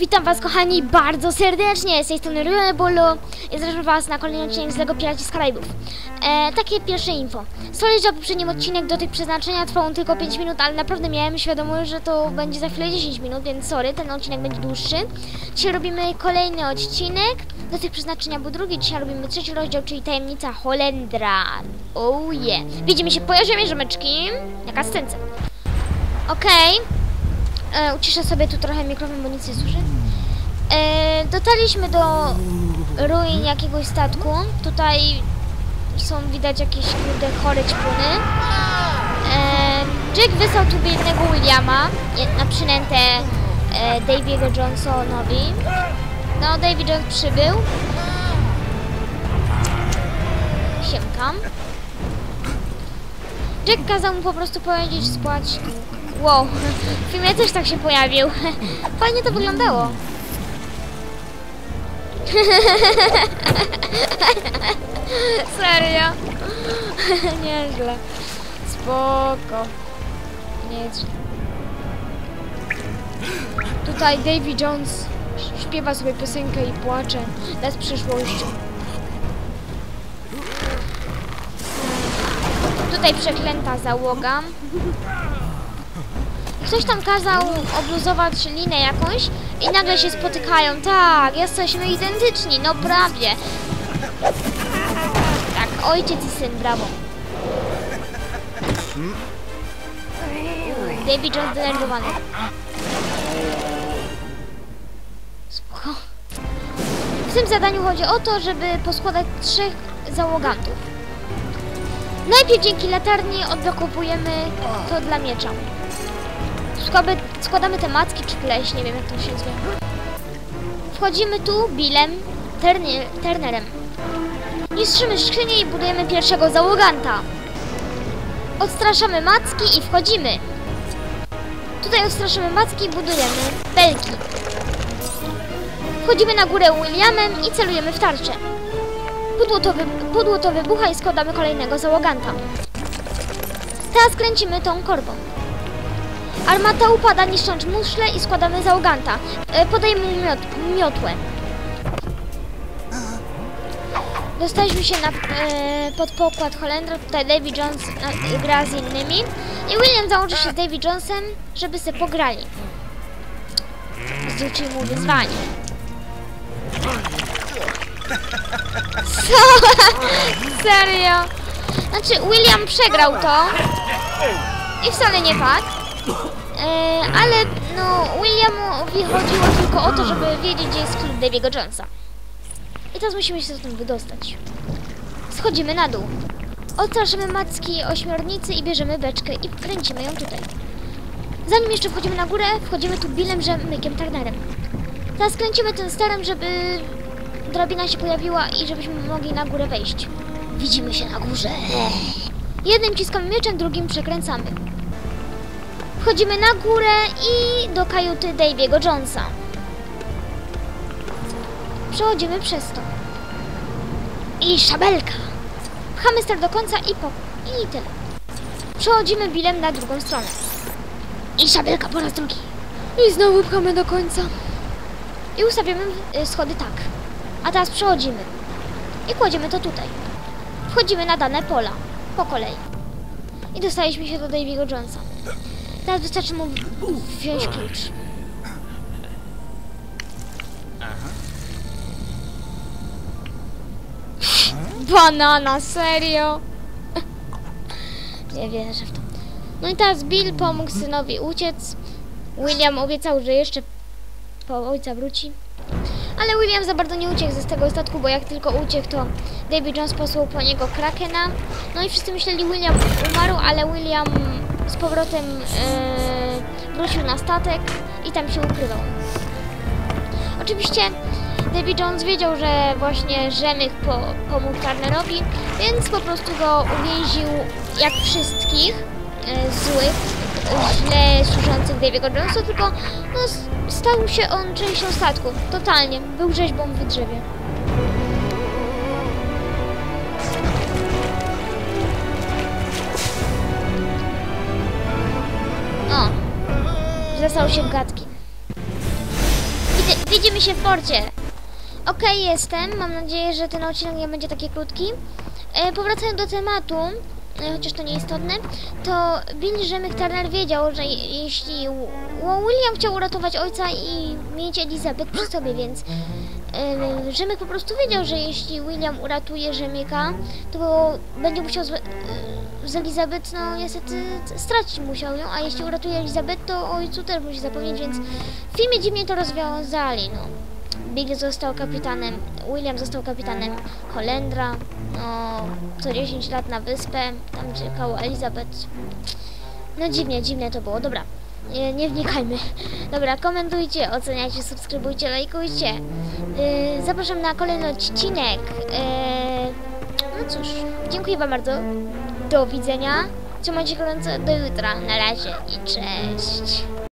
Witam was kochani bardzo serdecznie, z tej strony Rebolo i zapraszam was na kolejny odcinek z LEGO Piraci z Karaibów. E, takie pierwsze info. Sorry, że poprzednim odcinek do tych przeznaczenia trwał tylko 5 minut, ale naprawdę miałem świadomość, że to będzie za chwilę 10 minut, więc sorry, ten odcinek będzie dłuższy. Dzisiaj robimy kolejny odcinek, do tych przeznaczenia był drugi, dzisiaj robimy trzeci rozdział, czyli Tajemnica Holendra. Oh yeah. Widzimy się po jarzymie, rzemeczki, na scence. Okej. E, uciszę sobie tu trochę mikrofon, bo nic nie słyszę. E, dotarliśmy do ruin jakiegoś statku. Tutaj są widać jakieś kurde chore ćpuny. E, Jack wysłał tu biednego Williama na przynętę e, Daviego Johnsonowi. No, Davy Jones przybył. Siemkam. Jack kazał mu po prostu powiedzieć spłać dług. Wow, w filmie też tak się pojawił. Fajnie to wyglądało. Serio? Nieźle. Spoko. Nieźle. Tutaj Davy Jones śpiewa sobie piosenkę i płacze nad przyszłością. Tutaj przeklęta załoga. Ktoś tam kazał obluzować linę jakąś i nagle się spotykają. Tak, jesteśmy identyczni, no prawie. Tak, ojciec i syn, brawo. David Jones zdenerwowany. Spoko. W tym zadaniu chodzi o to, żeby poskładać trzech załogantów. Najpierw dzięki latarni odblokowujemy to dla miecza. Składamy, składamy te macki czy pleś, nie wiem jak to się zwie. Wchodzimy tu Billem, Turner, Turnerem. Niszczymy skrzynię i budujemy pierwszego załoganta. Odstraszamy macki i wchodzimy. Tutaj odstraszymy macki i budujemy belki. Wchodzimy na górę Williamem i celujemy w tarczę. Pudło to, wy, pudło to wybucha i składamy kolejnego załoganta. Teraz kręcimy tą korbą. Armata upada niszcząc muszle i składamy załoganta. E, podajemy mu miot, miotłę. Dostaliśmy się na, e, pod pokład Holendra. Tutaj Davy Jones e, gra z innymi. I William załączy się z Davy Jonesem, żeby se pograli. Zrzucił mu wyzwanie. Co? Serio? Znaczy, William przegrał to. I wcale nie tak. E, ale no, Williamowi chodziło tylko o to, żeby wiedzieć, gdzie jest klub Daviego Jonesa. I teraz musimy się stąd wydostać. Schodzimy na dół. Odstraszymy macki ośmiornicy i bierzemy beczkę i kręcimy ją tutaj. Zanim jeszcze wchodzimy na górę, wchodzimy tu Billem, Rzemykiem, Turnerem. Teraz kręcimy ten sterem, żeby drabina się pojawiła i żebyśmy mogli na górę wejść. Widzimy się na górze. Jednym ciskamy mieczem, drugim przekręcamy. Wchodzimy na górę i do kajuty Daviego Jonesa. Przechodzimy przez to. I szabelka. Pchamy ster do końca i po... i tyle. Przechodzimy bilem na drugą stronę. I szabelka po raz drugi. I znowu pchamy do końca. I ustawiamy y, schody tak. A teraz przechodzimy. I kładziemy to tutaj. Wchodzimy na dane pola. Po kolei. I dostaliśmy się do Daviego Jonesa. Teraz wystarczy mu wziąć klucz. Banana, serio? Nie wierzę w to. No i teraz Bill pomógł synowi uciec. William obiecał, że jeszcze po ojca wróci. Ale William za bardzo nie uciekł ze tego statku, bo jak tylko uciekł, to David Jones posłał po niego Krakena. No i wszyscy myśleli, William umarł, ale William z powrotem e, wrócił na statek i tam się ukrywał. Oczywiście David Jones wiedział, że właśnie Rzemych po, pomógł Turnerowi, więc po prostu go uwięził jak wszystkich e, złych, źle służących Daviego Jonesa, tylko no, stał się on częścią statku. Totalnie. Był rzeźbą w drzewie. Gadki. Widzimy się w porcie. Okej, jestem. Mam nadzieję, że ten odcinek nie będzie taki krótki. E, powracając do tematu, e, chociaż to nieistotne, to Bill Rzemyk Turner wiedział, że je- jeśli William chciał uratować ojca i mieć Elizabeth przy sobie, więc e, Rzemyk po prostu wiedział, że jeśli William uratuje Rzemyka, to będzie musiał z, z Elizabeth, no niestety stracić musiał ją, a jeśli uratuje Elizabeth, to ojcu też musi zapomnieć, więc w filmie dziwnie to rozwiązali, no. Bill został kapitanem, William został kapitanem Holendra, no, co 10 lat na wyspę, tam gdzie koło Elizabeth. No dziwnie, dziwnie to było, dobra. Nie, nie wnikajmy. Dobra, komentujcie, oceniajcie, subskrybujcie, lajkujcie. Yy, zapraszam na kolejny odcinek. Yy, no cóż, dziękuję Wam bardzo. Do widzenia. Trzymajcie gorąco, do jutra. Na razie i cześć.